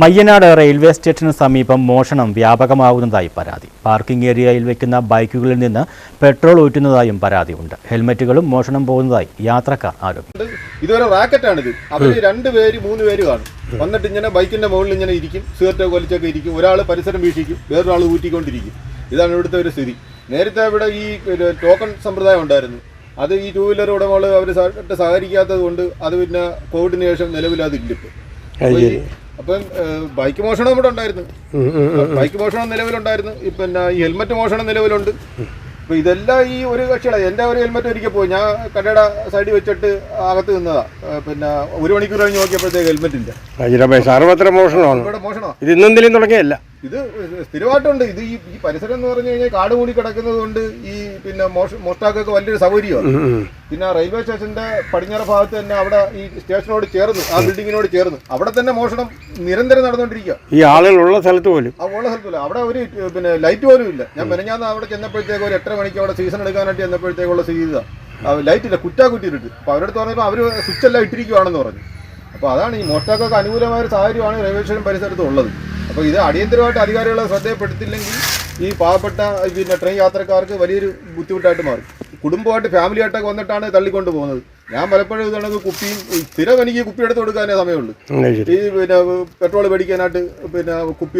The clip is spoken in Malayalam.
മയ്യനാട് റെയിൽവേ സ്റ്റേഷന് സമീപം മോഷണം വ്യാപകമാകുന്നതായി പരാതി. പാർക്കിംഗ് ഏരിയയിൽ വെക്കുന്ന ബൈക്കുകളിൽ നിന്ന് പെട്രോൾ ഊറ്റുന്നതായും പരാതിയുണ്ട്. ഹെൽമറ്റുകളും മോഷണം പോകുന്നതായി യാത്രക്കാർ ആരോപിച്ചു. ഇതുവരെ റാക്കറ്റാണിത്. അവർ രണ്ട് പേര് മൂന്ന് പേര് കാണും. വന്നിട്ട് ഇങ്ങനെ ബൈക്കിന്റെ മുകളിൽ ഇങ്ങനെ ഇരിക്കും. സിഗരറ്റ് കൊലിച്ചൊക്കെ ഇരിക്കും. ഒരാൾ പരിസരം വീക്ഷിക്കും. വേറൊരാൾ ഊറ്റിക്കൊണ്ടിരിക്കും. ഇതാണ് ഇവിടുത്തെ ഒരു സ്ഥിതി. നേരത്തെ ഇവിടെ ഈ ടോക്കൺ സമ്പ്രദായം ഉണ്ടായിരുന്നു. അത് ഈ ടൂ വീലർ ഉടമകൾ അവർ സഹകരിക്കാത്തത് കൊണ്ട് അത് പിന്നെ കോവിഡിന് ശേഷം ഇപ്പൊ അപ്പൊ ബൈക്ക് മോഷണം ഇവിടെ ഉണ്ടായിരുന്നു. ബൈക്ക് മോഷണം നിലവിലുണ്ടായിരുന്നു. പിന്നെ ഈ ഹെൽമറ്റ് മോഷണം നിലവിലുണ്ട്. അപ്പൊ ഇതെല്ലാം ഈ ഒരു കക്ഷികളെ എന്റെ ഒരു ഹെൽമറ്റ് ഒരിക്കൽ പോയി. ഞാൻ കടയുടെ സൈഡിൽ വെച്ചിട്ട് അകത്ത് നിന്നതാ. പിന്നെ ഒരു മണിക്കൂർ കഴിഞ്ഞ് നോക്കിയപ്പോഴത്തേക്ക് ഹെൽമെറ്റ് ഇല്ല. സർവത്ര മോഷണമാണ്. മോഷണോ ഇത് ഇന്നെന്തെങ്കിലും തുടങ്ങിയല്ല ഇത് സ്ഥിരമായിട്ടുണ്ട്. ഇത് ഈ ഈ പരിസരം എന്ന് പറഞ്ഞു കഴിഞ്ഞാൽ കാട് മൂടി കിടക്കുന്നത് കൊണ്ട് ഈ പിന്നെ മോഷ മോഷ്ടാക്കൊക്കെ വലിയൊരു സൗകര്യമാണ്. പിന്നെ റെയിൽവേ സ്റ്റേഷന്റെ പടിഞ്ഞാറ ഭാഗത്ത് തന്നെ അവിടെ ഈ സ്റ്റേഷനോട് ചേർന്ന് ആ ബിൽഡിങ്ങിനോട് ചേർന്ന് അവിടെ തന്നെ മോഷണം നിരന്തരം നടന്നുകൊണ്ടിരിക്കുക. ഈ ആളുകളുള്ള സ്ഥലത്ത് പോലും. ആ ഉള്ള സ്ഥലത്തില്ല അവിടെ ഒരു പിന്നെ ലൈറ്റ് പോലും ഇല്ല. ഞാൻ മെനഞ്ഞാന്ന് അവിടെ ചെന്നപ്പോഴത്തേക്ക് ഒരു എട്ടര മണിക്ക് അവിടെ സീസൺ എടുക്കാനായിട്ട് ചെന്നപ്പോഴത്തേക്കുള്ള സ്ഥിതി ലൈറ്റ് ഇല്ല. കുറ്റാ കുറ്റിട്ട് അപ്പോൾ അവരടുത്ത് അടുത്ത് പറഞ്ഞപ്പോൾ അവർ സ്വിച്ച് എല്ലാം ഇട്ടിരിക്കുവാണെന്ന് പറഞ്ഞു. അപ്പോൾ അതാണ് ഈ മോഷ്ടാക്കൊക്കെ അനുകൂലമായ ഒരു സാഹചര്യമാണ് റെയിൽവേ സ്റ്റേഷൻ പരിസരത്ത് ഉള്ളത് അപ്പോൾ ഇത് അടിയന്തരമായിട്ട് അധികാരികളെ ശ്രദ്ധയപ്പെടുത്തില്ലെങ്കിൽ ഈ പാവപ്പെട്ട പിന്നെ ട്രെയിൻ യാത്രക്കാർക്ക് വലിയൊരു ബുദ്ധിമുട്ടായിട്ട് മാറും. കുടുംബമായിട്ട് ഫാമിലിയായിട്ടൊക്കെ വന്നിട്ടാണ് തള്ളിക്കൊണ്ട് പോകുന്നത്. ഞാൻ പലപ്പോഴും ഇതാണെങ്കിൽ കുപ്പിയും സ്ഥിരം എനിക്ക് കുപ്പി എടുത്ത് കൊടുക്കാനേ സമയമുള്ളൂ. ഈ പിന്നെ പെട്രോൾ മേടിക്കാനായിട്ട് പിന്നെ കുപ്പി